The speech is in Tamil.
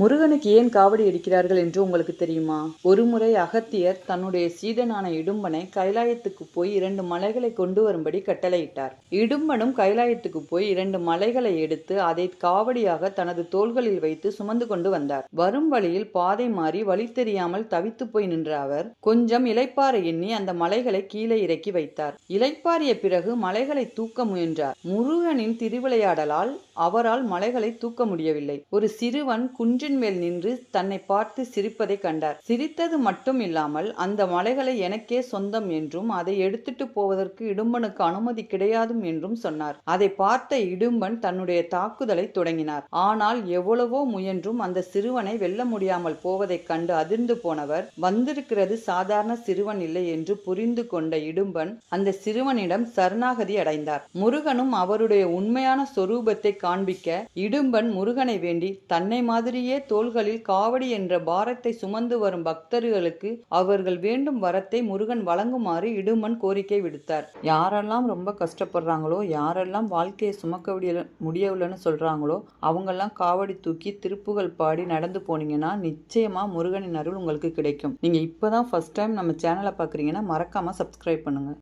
முருகனுக்கு ஏன் காவடி எடுக்கிறார்கள் என்று உங்களுக்கு தெரியுமா? ஒருமுறை அகத்தியர் தன்னுடைய சீதனான இடும்பனை கைலாயத்துக்கு போய் இரண்டு மலைகளை கொண்டு வரும்படி கட்டளையிட்டார். இடும்பனும் கைலாயத்துக்கு போய் இரண்டு மலைகளை எடுத்து அதை காவடியாக தனது தோள்களில் வைத்து சுமந்து கொண்டு வந்தார். வரும் வழியில் பாதை மாறி வழி தெரியாமல் தவித்து போய் நின்ற அவர் கொஞ்சம் இலைப்பாறை எண்ணி அந்த மலைகளை கீழே இறக்கி வைத்தார். இலைப்பாரிய பிறகு மலைகளை தூக்க முயன்றார். முருகனின் திருவிளையாடலால் அவரால் மலைகளை தூக்க முடியவில்லை. ஒரு சிறுவன் குன்றின் மேல் நின்று தன்னை பார்த்து சிரிப்பதை கண்டார். சிரித்தது மட்டும் இல்லாமல் அந்த மலைகளை எனக்கே சொந்தம் என்றும் அதை எடுத்துட்டு போவதற்கு இடும்பனுக்கு அனுமதி கிடையாதும் என்றும் சொன்னார். அதை பார்த்த இடும்பன் தன்னுடைய தாக்குதலை தொடங்கினார். ஆனால் எவ்வளவோ முயன்றும் அந்த சிறுவனை வெல்ல முடியாமல் போவதைக் கண்டு அதிர்ந்து போனவர் வந்திருக்கிறது சாதாரண சிறுவன் இல்லை என்று புரிந்து கொண்ட இடும்பன் அந்த சிறுவனிடம் சரணாகதி அடைந்தார். முருகனும் அவருடைய உண்மையான சொரூபத்தை காண்பிக்க இடும்பன் முருகனை வேண்டி தன்னை மாதிரியே தோள்களில் காவடி என்ற பாரத்தை சுமந்து வரும் பக்தர்களுக்கு அவர்கள் வேண்டும் வரத்தை முருகன் வழங்குமாறு இடுமன் கோரிக்கை விடுத்தார். யாரெல்லாம் ரொம்ப கஷ்டப்படுறாங்களோ யாரெல்லாம் வாழ்க்கையை சுமக்க முடியவில்லைன்னு சொல்றாங்களோ அவங்கெல்லாம் காவடி தூக்கி திருப்புகள் பாடி நடந்து போனீங்கன்னா நிச்சயமா முருகனின் அருள் உங்களுக்கு கிடைக்கும். நீங்க இப்பதான் ஃபர்ஸ்ட் டைம் நம்ம சேனலை பாக்குறீங்கன்னா மறக்காம சப்ஸ்கிரைப் பண்ணுங்க.